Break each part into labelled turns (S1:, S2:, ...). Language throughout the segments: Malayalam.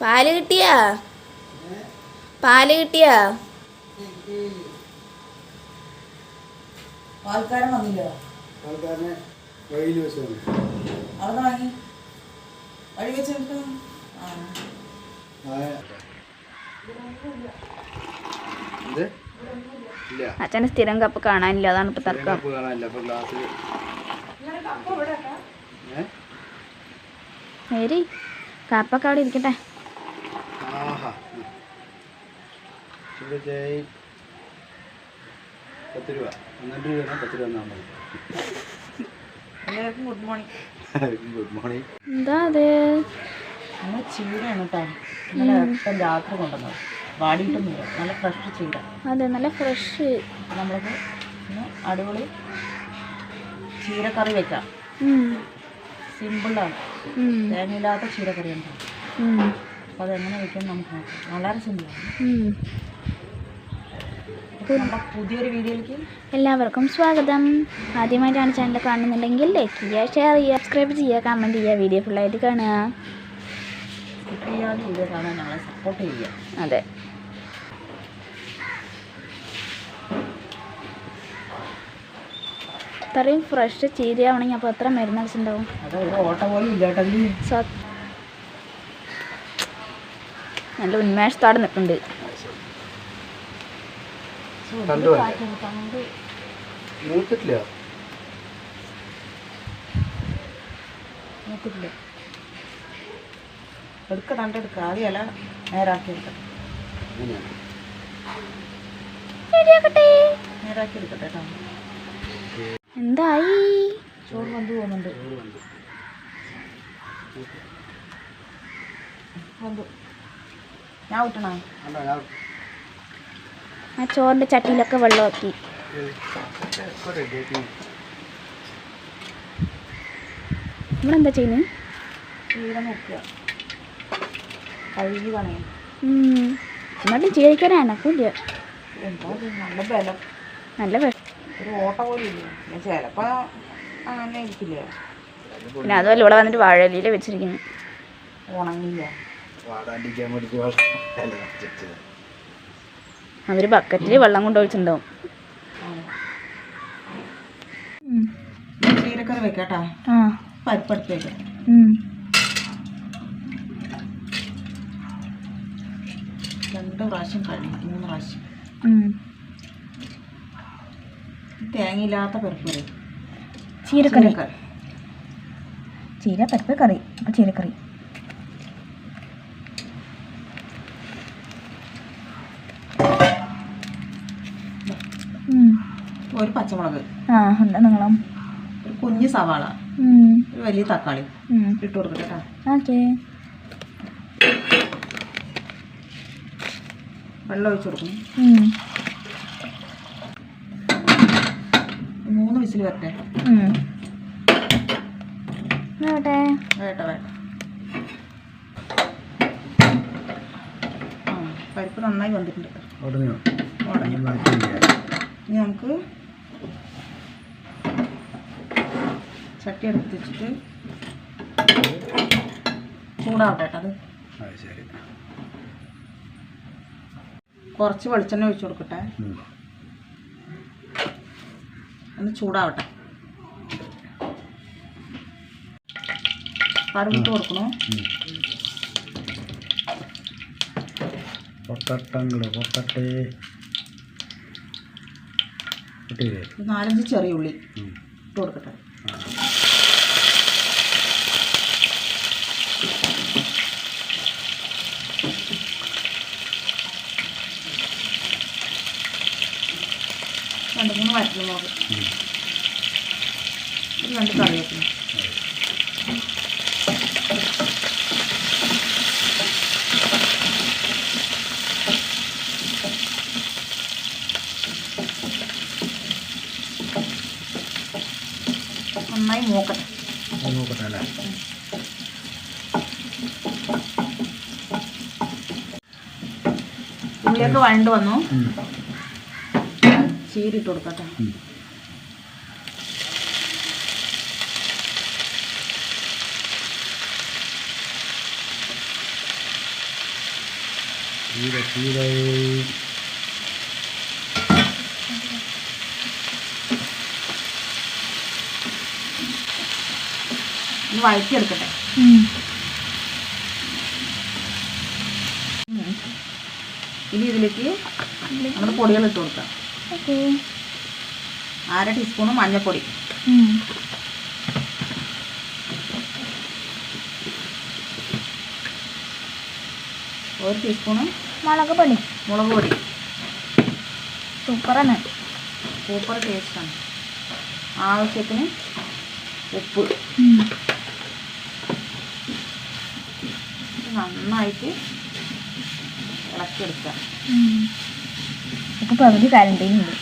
S1: പാൽ കിട്ടിയാ? പാൽ കിട്ടിയാ?
S2: ആൾക്കാരൻ വന്നില്ല?
S3: ആൾക്കാരനെ വഴിയിൽ വെച്ച് വന്നു.
S2: അവിടെ വാങ്ങി. വഴി വെച്ചിട്ട്
S3: ഇല്ല.
S1: അച്ഛന് സ്ഥിരം കപ്പ് കാണാനില്ല അതാണ് ഇപ്പൊ തർക്കം. ശരി കപ്പൊക്കെ അവിടെ ഇരിക്കട്ടെ.
S3: ആഹാ. ചൂട് ചായ പത്ത് രൂപ. പന്ത്രണ്ട് രൂപ പത്ത് രൂപ മതി.
S2: Good morning.
S3: Good morning.
S1: എന്താ അതെ?
S2: നമ്മൾ ചീരയാണ് കേട്ടോ. ഇപ്പം രാത്രി കൊണ്ടുവന്നത് വാടിയിട്ടൊന്നുമില്ല. നല്ല ഫ്രഷ് ചീര
S1: അതെ നല്ല ഫ്രഷ്
S2: നമ്മൾക്ക് അടിപൊളി ചീരക്കറി വെക്കാം. സിമ്പിളാണ് തേങ്ങയില്ലാത്ത ചീരക്കറി ഉണ്ടാവും അപ്പോൾ അതെങ്ങനെ വെക്കാൻ നമുക്ക് നോക്കാം. വളരെ സിമ്പിളാണ്. പുതിയൊരു വീഡിയോയിലേക്ക്
S1: എല്ലാവർക്കും സ്വാഗതം. ആദ്യമായിട്ടാണ് ചാനൽ കാണുന്നുണ്ടെങ്കിൽ ലൈക്ക് ചെയ്യുക ഷെയർ ചെയ്യുക സബ്സ്ക്രൈബ് ചെയ്യുക കമന്റ് ചെയ്യുക വീഡിയോ ഫുള്ളായിട്ട് കാണുക.
S2: സ്കിപ്പ് ചെയ്യാതെ വീഡിയോ കാണാൻ ഞങ്ങളെ സപ്പോർട്ട് ചെയ്യുക.
S1: അതെ. ഇത്രയും ഫ്രഷ് ചീരയാവണമെങ്കിൽ അപ്പോൾ എത്ര മരുന്ന് അടിച്ചിട്ടുണ്ടാവും.
S2: അത് ഒരു ഓട്ടം പോലും ഇല്ല കേട്ടോ നീ
S1: സത് നല്ല ഉന്മേഷത്തോടെ നിൽക്കുന്നുണ്ട്
S2: എടുക്ക തണ്ടെടുക്ക നേരാക്കി നേരാക്കി എടുക്കട്ടെ കേട്ടോ.
S1: എന്തായി?
S2: ചോറ് വന്നു പോകുന്നുണ്ട്. വന്നു. ഞാൻ
S3: ഞാൻ
S1: ആ ചോറിന്റെ ചട്ടിയിലൊക്കെ വെള്ളമാക്കി നമ്മളെന്താ ചെയ്യുന്നത്
S2: ചീര നോക്കുക കഴുകി പണയും.
S1: എന്നിട്ടും ചീരയ്ക്കൊരു അനക്കില്ല
S2: എന്താ ഇത് നല്ല ബലം.
S1: നല്ല
S2: ഒരു ഓട്ട പോലും ഇല്ല ഞാൻ ചിലപ്പോൾ അങ്ങനെ ഇരിക്കില്ല?
S1: പിന്നെ അതുമല്ല ഇവിടെ വന്നിട്ട് വാഴയില വെച്ചിരിക്കുന്നു.
S2: ഉണങ്ങില്ല.
S3: വാടാണ്ടിരിക്കാൻ ബക്കറ്റിൽ വെള്ളം അല്ല? വെച്ചത്
S1: അവർ ബക്കറ്റിൽ വെള്ളം കൊണ്ടുപോയിട്ടുണ്ടാവും
S2: ചീരക്കറി വെക്കാട്ടാ.
S1: ആ.
S2: പരിപ്പെടുത്ത് വെക്കാം രണ്ട് പ്രാവശ്യം കഴിയും മൂന്ന് പ്രാവശ്യം. തേങ്ങയില്ലാത്ത പരിപ്പ് കറി.
S1: ചീരക്കറി. ചീര പരിപ്പ് കറി. ചീരക്കറി.
S2: ഒരു പച്ചമുളക്
S1: നിങ്ങളും?
S2: ഒരു കുഞ്ഞ് സവാള ഒരു വലിയ തക്കാളി ഇട്ട് കൊടുക്കട്ടെ
S1: ഓക്കെ.
S2: വെള്ളം ഒഴിച്ചു കൊടുക്കണം മൂന്ന് വിസിൽ വരട്ടെ. വേട്ട വേട്ട പരിപ്പ് നന്നായി വന്നിട്ടുണ്ട്. ഇനി നമുക്ക് ചട്ടി എടുത്ത് വെച്ചിട്ട് ചൂടാവട്ടെ അത്. കുറച്ച് വെളിച്ചെണ്ണ ഒഴിച്ച് കൊടുക്കട്ടെ. ഒന്ന് ചൂടാവട്ടെ. കടുകിട്ട് കൊടുക്കണോ.
S3: പൊട്ടട്ടങ്ങൾ പൊട്ടട്ടെ
S2: നാലഞ്ച് ചെറിയ ഉള്ളി ഇട്ട് കൊടുക്കട്ടെ. രണ്ട് മൂന്ന് വറ്റൽമുളക്
S3: ഉം.
S2: ഒരു രണ്ട് കറിവേപ്പില. നന്നായി മൂക്കട്ടെ.
S3: അത് നോക്കട്ടെ അല്ലേ?
S2: ഉള്ളിയൊക്കെ വഴണ്ട് വന്നു. ചീരിട്ട് കൊടുക്കട്ടെ.
S3: ചീര ചീര.
S2: ഒന്ന് വഴറ്റിയെടുക്കട്ടെ. ഇനി ഇതിലേക്ക് നമ്മൾ പൊടികൾ ഇട്ട് കൊടുക്കാം. അര ടീസ്പൂണ് മഞ്ഞൾപ്പൊടി. ഒരു ടീസ്പൂണ്
S1: മുളക് പൊടി.
S2: മുളക് പൊടി.
S1: സൂപ്പറാണ്.
S2: സൂപ്പർ ടേസ്റ്റാണ്. ആവശ്യത്തിന് ഉപ്പ്
S1: ഉം.
S2: ഇത് നന്നായിട്ട്
S1: ഇളക്കിയെടുക്കാം പകുതി കാരണ്ടീനുണ്ട്.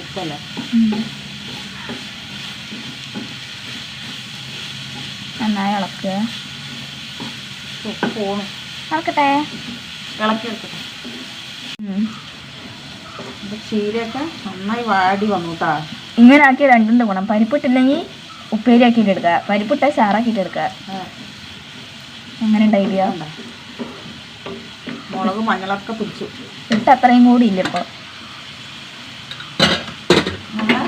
S2: ഉപ്പല്ലേ?
S1: നന്നായി ഇളക്കുക.
S2: ഉപ്പ് പോണു.
S1: ഇളക്കട്ടെ.
S2: ഇളക്കിയെടുക്കട്ടെ. ചീരയൊക്കെ നന്നായി വാടി വന്നു കേട്ടാ
S1: ഇങ്ങനെ ആക്കിയ രണ്ടുണ്ട് ഗുണം. പരിപ്പിട്ടില്ലെങ്കിൽ ഉപ്പേരി ആക്കിയിട്ട് എടുക്കുക. പരിപ്പിട്ട ചാറാക്കിയിട്ട് എടുക്കുക. എങ്ങനെ ഡൈലി ആവണ്ട
S2: മുളക് മഞ്ഞളൊക്കെ പിടിച്ചു.
S1: ഇട്ട് അത്രയും കൂടി ഇല്ല ഇപ്പോൾ
S2: നമ്മൾ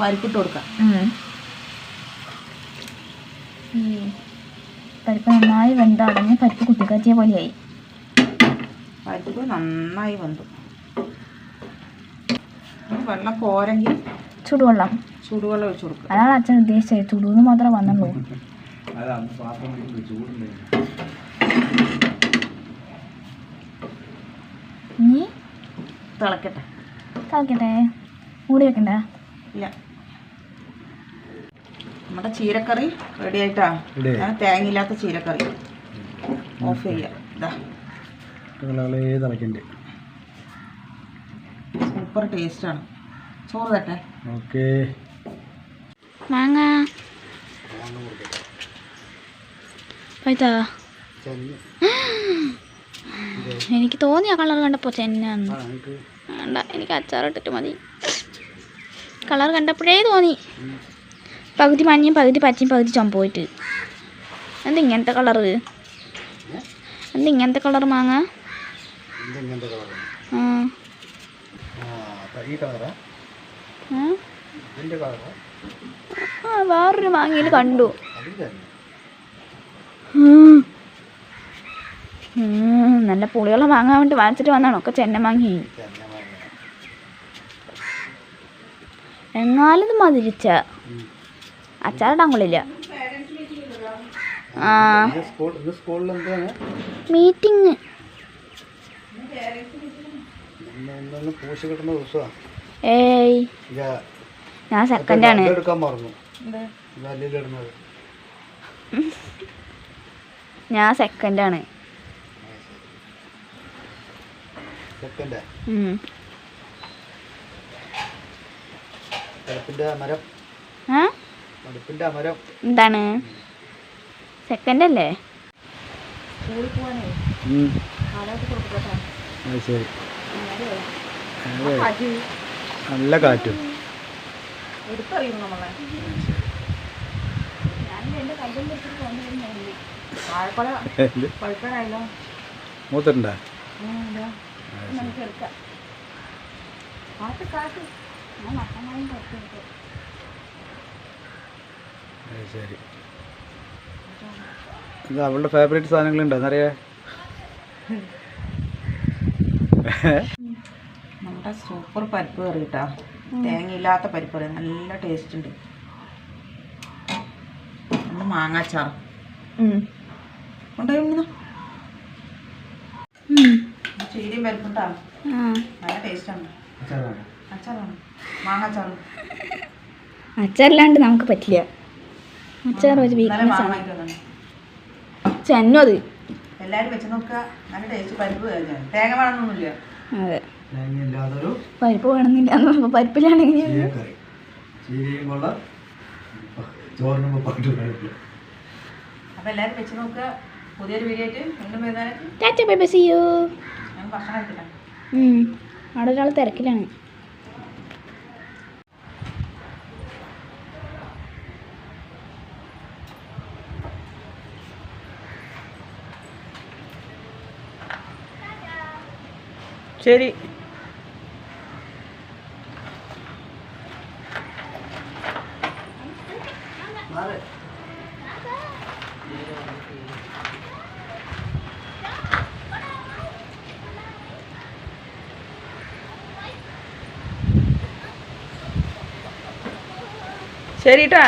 S2: പരിപ്പിട്ട് കൊടുക്കാം.
S1: പരിപ്പ് നന്നായി വെന്തടഞ്ഞ് പരിപ്പ് കുത്തിക്കാച്ചിയ പോലെയായി.
S2: പരിപ്പ് നന്നായി വെന്തു. വെള്ളം പോരെങ്കിൽ
S1: ചൂടുവെള്ളം.
S2: ചൂടുവെള്ളം ഒഴിച്ചു കൊടുക്കുക
S1: അതാണ് അച്ഛൻ ഉദ്ദേശിച്ചത്. ചൂടുന്ന് മാത്രമേ വന്നുള്ളൂ.
S3: അതാണ് പാത്രം പിടിക്കുമ്പോൾ ചൂടുണ്ടായിരുന്നു
S1: ഇനി
S2: തിളക്കട്ടെ.
S1: കളിക്കട്ടെ മൂടി വെക്കണ്ട?
S2: ഇല്ല. നമ്മുടെ ചീരക്കറി റെഡി ആയിട്ടാ.
S3: Ready
S2: തേങ്ങയില്ലാത്ത ചീരക്കറി. ഓഫ് ചെയ്യാം. ഇതാ
S3: ടേസ്റ്റ് ആണ്
S2: സൂപ്പർ ടേസ്റ്റാണ് ചോറ് തട്ടെ.
S3: ഓക്കേ
S1: മാങ്ങ. പൈത്താ എനിക്ക് തോന്നി ആ കളർ കണ്ടപ്പോൾ ചെന്നാന്ന് വേണ്ട എനിക്ക് അച്ചാറിട്ടിട്ട് മതി. കളർ കണ്ടപ്പോഴേ തോന്നി. പകുതി മഞ്ഞയും പകുതി പച്ചയും പകുതി ചുമപ്പോയിട്ട് എന്ത് ഇങ്ങനത്തെ കളറ്? എന്ത് ഇങ്ങനത്തെ കളർ മാങ്ങ? വേറൊരു മാങ്ങയിൽ കണ്ടു. നല്ല പുളിയുള്ള വാങ്ങാൻ വേണ്ടി വാങ്ങിച്ചിട്ട് വന്നാണ് ഒക്കെ ചെന്ന മാങ്ങി. എന്നാലും ഇത് മതിരിച്ച അച്ചാറിടാൻ കൊള്ളില്ല. ആ. മീറ്റിംഗ് ഏയ്. ഞാൻ സെക്കൻഡാണ്
S3: എടുക്കാൻ
S1: ഞാൻ സെക്കൻഡാണ് എന്താണ്? സെക്കൻഡ് അല്ലേ?
S3: നല്ല കാറ്റും.
S2: എടുത്തറിയുന്നു നമ്മളെ? ഞാൻ
S3: എന്ത്
S2: പഴുക്കാനായല്ലോ വെച്ചിട്ട് ഇതാ.
S3: അത് ശരി. ഇത് അവളുടെ ഫേവറേറ്റ് സാധനങ്ങളുണ്ടോ? എന്നറിയാ?
S2: നമ്മുടെ സൂപ്പർ പരിപ്പ് കറി കേട്ടാ തേങ്ങയില്ലാത്ത പരിപ്പ് കറി. നല്ല ടേസ്റ്റ് ഉണ്ട്. മാങ്ങാച്ചാർ കൊണ്ടുപോയി ചീരയും പരിപ്പുണ്ടാ
S1: ആ.
S2: നല്ല ടേസ്റ്റാണ് അച്ചാറാണ്. മാങ്ങാച്ചാറ്.
S1: അച്ചാറില്ലാണ്ട് നമുക്ക് പറ്റില്ല. അച്ചാർ ഒരു
S2: ഇന്നലെ
S1: വീക്ക്നെസ് ആണ്
S2: മാങ്ങായിട്ട് വന്നതാണ്.
S1: ചെന്നു അത്.
S2: എല്ലാവരും വെച്ച് നോക്കുക. നല്ല ടേസ്റ്റ് പരിപ്പ് തേങ്ങ വേണമെന്നൊന്നുമില്ല.
S1: അതെ. പരിപ്പ് വേണമെന്നില്ല എന്ന് പറയുമ്പോൾ പരിപ്പിലാണെങ്കിൽ
S3: അപ്പൊ എല്ലാരും കൊള്ള. ചോറിനും പാട്ട്
S2: അപ്പോൾ എല്ലാവരും വെച്ച് നോക്കുക. പുതിയൊരു വീഡിയോ ആയിട്ട് വീണ്ടും വരുന്നതിന്
S1: tata bye bye see you
S2: ഞാൻ ഭക്ഷണം കഴിക്കില്ല
S1: അവിടെ ഒരാൾ തിരക്കിലാണ്.
S2: ശരി. ശരി ട്ടാ.